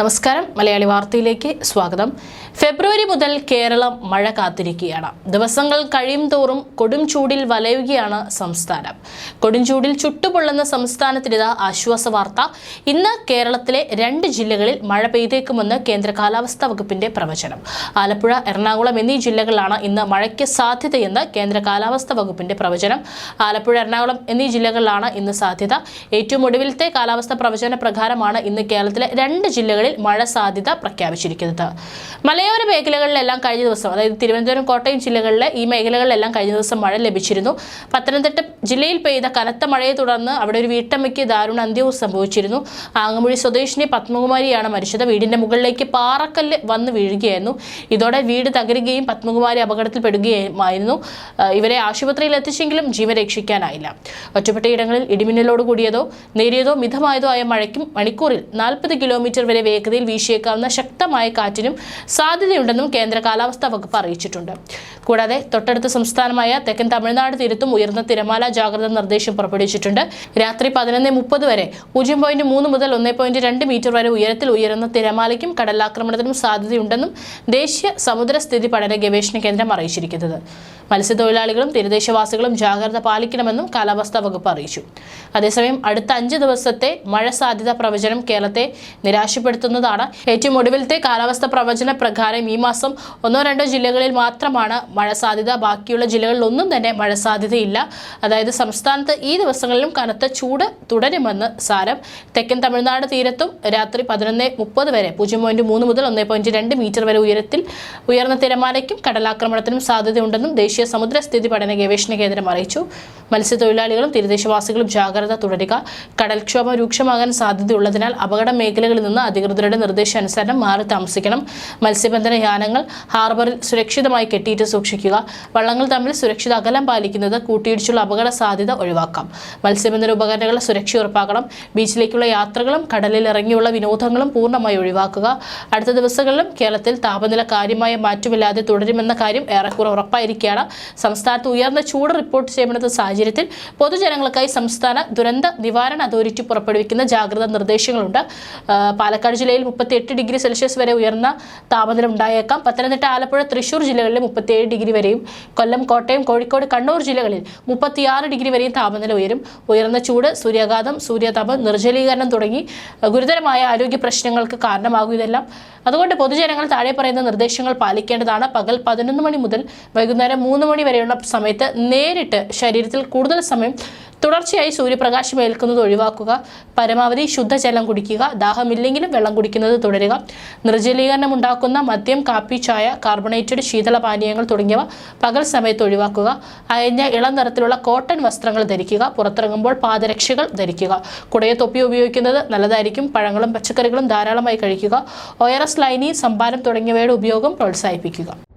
നമസ്കാരം. മലയാളി വാർത്തയിലേക്ക് സ്വാഗതം. ഫെബ്രുവരി മുതൽ കേരളം മഴ കാത്തിരിക്കുകയാണ്. ദിവസങ്ങൾ കഴിയും തോറും കൊടും ചൂടിൽ വലയുകയാണ് സംസ്ഥാനം. കൊടും ചൂടിൽ ചുട്ടുപൊള്ളുന്ന സംസ്ഥാനത്തിനിത് ആശ്വാസ വാർത്ത. ഇന്ന് കേരളത്തിലെ രണ്ട് ജില്ലകളിൽ മഴ പെയ്തേക്കുമെന്ന് കേന്ദ്ര കാലാവസ്ഥാ വകുപ്പിന്റെ പ്രവചനം. ആലപ്പുഴ എറണാകുളം എന്നീ ജില്ലകളിലാണ് ഇന്ന് മഴയ്ക്ക് സാധ്യതയെന്ന് കേന്ദ്ര കാലാവസ്ഥാ വകുപ്പിന്റെ പ്രവചനം. ആലപ്പുഴ എറണാകുളം എന്നീ ജില്ലകളിലാണ് ഇന്ന് സാധ്യത. ഏറ്റവും ഒടുവിലത്തെ കാലാവസ്ഥാ പ്രവചന പ്രകാരമാണ് ഇന്ന് കേരളത്തിലെ രണ്ട് ജില്ലകളിൽ മഴ സാധ്യത പ്രഖ്യാപിച്ചിരിക്കുന്നത്. മലയോര മേഖലകളിലെല്ലാം കഴിഞ്ഞ ദിവസം അതായത് തിരുവനന്തപുരം കോട്ടയം ജില്ലകളിലെ ഈ മേഖലകളിലെല്ലാം കഴിഞ്ഞ ദിവസം മഴ ലഭിച്ചിരുന്നു. പത്തനംതിട്ട ജില്ലയിൽ പെയ്ത കനത്ത മഴയെ തുടർന്ന് അവിടെ ഒരു വീട്ടമ്മയ്ക്ക് ദാരുണ അന്ത്യവും സംഭവിച്ചിരുന്നു. ആങ്ങമുഴി സ്വദേശിനി പത്മകുമാരിയാണ് മരിച്ചത്. വീടിന്റെ മുകളിലേക്ക് പാറക്കല്ല് വന്ന് വീഴുകയായിരുന്നു. ഇതോടെ വീട് തകരുകയും പത്മകുമാരി അപകടത്തിൽപ്പെടുകയുമായിരുന്നു. ഇവരെ ആശുപത്രിയിൽ എത്തിച്ചെങ്കിലും ജീവൻ രക്ഷിക്കാനായില്ല ഒറ്റപ്പെട്ട ഇടങ്ങളിൽ ഇടിമിന്നലോട് കൂടിയതോ നേരിയതോ മിതമായതോ ആയ മഴയ്ക്കും മണിക്കൂറിൽ നാൽപ്പത് കിലോമീറ്റർ വരെ വേഗതയിൽ വീശിയേക്കാവുന്ന ശക്തമായ കാറ്റിനും സാധ്യതയുണ്ടെന്നും കേന്ദ്ര കാലാവസ്ഥാ വകുപ്പ് അറിയിച്ചിട്ടുണ്ട്. കൂടാതെ തൊട്ടടുത്ത സംസ്ഥാനമായ തെക്കൻ തമിഴ്നാട് തീരത്തും ഉയർന്ന തിരമാല ജാഗ്രതാ നിർദ്ദേശം പുറപ്പെടുവിച്ചിട്ടുണ്ട്. രാത്രി പതിനൊന്ന് മുപ്പത് വരെ പൂജ്യം പോയിന്റ് മൂന്ന് മുതൽ ഒന്ന് പോയിന്റ് രണ്ട് മീറ്റർ വരെ ഉയരത്തിൽ ഉയരുന്ന തിരമാലയ്ക്കും കടലാക്രമണത്തിനും സാധ്യതയുണ്ടെന്നും ദേശീയ സമുദ്ര സ്ഥിതി പഠന ഗവേഷണ കേന്ദ്രം അറിയിച്ചിരിക്കുന്നത്. മത്സ്യത്തൊഴിലാളികളും തീരദേശവാസികളും ജാഗ്രത പാലിക്കണമെന്നും കാലാവസ്ഥാ വകുപ്പ് അറിയിച്ചു. അതേസമയം അടുത്ത അഞ്ച് ദിവസത്തെ മഴ സാധ്യതാ പ്രവചനം കേരളത്തെ നിരാശപ്പെടുത്തുന്നതാണ്. ഏറ്റവും ഒടുവിലത്തെ കാലാവസ്ഥ പ്രവചന പ്രകാരം ഈ മാസം ഒന്നോ രണ്ടോ ജില്ലകളിൽ മാത്രമാണ് മഴ സാധ്യത. ബാക്കിയുള്ള ജില്ലകളിലൊന്നും തന്നെ മഴ സാധ്യതയില്ല. അതായത് സംസ്ഥാനത്ത് ഈ ദിവസങ്ങളിലും കനത്ത ചൂട് തുടരുമെന്ന് സാരം. തെക്കൻ തമിഴ്നാട് തീരത്തും രാത്രി പതിനൊന്ന് മുപ്പത് വരെ പൂജ്യം പോയിന്റ് മൂന്ന് മുതൽ ഒന്ന് പോയിന്റ് രണ്ട് മീറ്റർ വരെ ഉയരത്തിൽ ഉയർന്ന തിരമാലയ്ക്കും കടലാക്രമണത്തിനും സാധ്യതയുണ്ടെന്നും ദേശീയ സമുദ്രസ്ഥിതി പഠന ഗവേഷണ കേന്ദ്രം അറിയിച്ചു. മത്സ്യത്തൊഴിലാളികളും തീരദേശവാസികളും ജാഗ്രത തുടരുക. കടൽക്ഷോഭം രൂക്ഷമാകാൻ സാധ്യതയുള്ളതിനാൽ അപകട മേഖലകളിൽ നിന്ന് അധികൃതരുടെ നിർദ്ദേശാനുസരണം മാറി താമസിക്കണം. മത്സ്യബന്ധന യാനങ്ങൾ ഹാർബറിൽ സുരക്ഷിതമായി കെട്ടിയിട്ട് സൂക്ഷിക്കുക. വള്ളങ്ങൾ തമ്മിൽ സുരക്ഷിത അകലം പാലിക്കുന്നത് കൂട്ടിയിടിച്ചുള്ള അപകട സാധ്യത ഒഴിവാക്കാം. മത്സ്യബന്ധന ഉപകരണങ്ങളുടെ സുരക്ഷ ഉറപ്പാക്കണം. ബീച്ചിലേക്കുള്ള യാത്രകളും കടലിൽ ഇറങ്ങിയുള്ള വിനോദങ്ങളും പൂർണമായി ഒഴിവാക്കുക. അടുത്ത ദിവസങ്ങളിലും കേരളത്തിൽ താപനില കാര്യമായ മാറ്റമില്ലാതെ തുടരുമെന്ന കാര്യം ഏറെക്കുറെ ഉറപ്പായിരിക്കുകയാണ്. സംസ്ഥാനത്ത് ഉയർന്ന ചൂട് റിപ്പോർട്ട് ചെയ്യപ്പെടുന്ന സാഹചര്യത്തിൽ പൊതുജനങ്ങൾക്കായി സംസ്ഥാന ദുരന്ത നിവാരണ അതോറിറ്റി പുറപ്പെടുവിക്കുന്ന ജാഗ്രതാ നിർദ്ദേശങ്ങളുണ്ട്. പാലക്കാട് ജില്ലയിൽ മുപ്പത്തി എട്ട് ഡിഗ്രി സെൽഷ്യസ് വരെ ഉയർന്ന താപനില ഉണ്ടായേക്കാം. പത്തനംതിട്ട ആലപ്പുഴ തൃശൂർ ജില്ലകളിൽ മുപ്പത്തിയേഴ് ഡിഗ്രി വരെയും കൊല്ലം കോട്ടയം കോഴിക്കോട് കണ്ണൂർ ജില്ലകളിൽ മുപ്പത്തിയാറ് ഡിഗ്രി വരെയും താപനില ഉയരും. ഉയർന്ന ചൂട് സൂര്യാഘാതം സൂര്യതാപം നിർജലീകരണം തുടങ്ങി ഗുരുതരമായ ആരോഗ്യ പ്രശ്നങ്ങൾക്ക് കാരണമാകും ഇതെല്ലാം. അതുകൊണ്ട് പൊതുജനങ്ങൾ താഴെ പറയുന്ന നിർദ്ദേശങ്ങൾ പാലിക്കേണ്ടതാണ്. പകൽ പതിനൊന്ന് മണി മുതൽ വൈകുന്നേരം മൂന്ന് മണി വരെയുള്ള സമയത്ത് നേരിട്ട് ശരീരത്തിൽ കൂടുതൽ സമയം തുടർച്ചയായി സൂര്യപ്രകാശം ഏൽക്കുന്നത് ഒഴിവാക്കുക. പരമാവധി ശുദ്ധജലം കുടിക്കുക. ദാഹമില്ലെങ്കിലും വെള്ളം കുടിക്കുന്നത് തുടരുക. നിർജലീകരണം ഉണ്ടാക്കുന്ന മദ്യം കാപ്പി ചായ കാർബണേറ്റഡ് ശീതള പാനീയങ്ങൾ തുടങ്ങിയവ പകൽ സമയത്ത് ഒഴിവാക്കുക. അയഞ്ഞ ഇളം നിറത്തിലുള്ള കോട്ടൺ വസ്ത്രങ്ങൾ ധരിക്കുക. പുറത്തിറങ്ങുമ്പോൾ പാദരക്ഷകൾ ധരിക്കുക. കുടയ തൊപ്പി ഉപയോഗിക്കുന്നത് നല്ലതായിരിക്കും. പഴങ്ങളും പച്ചക്കറികളും ധാരാളമായി കഴിക്കുക. ഒയറസ് ലൈനി സംഭാരം തുടങ്ങിയവയുടെ ഉപയോഗം പ്രോത്സാഹിപ്പിക്കുക.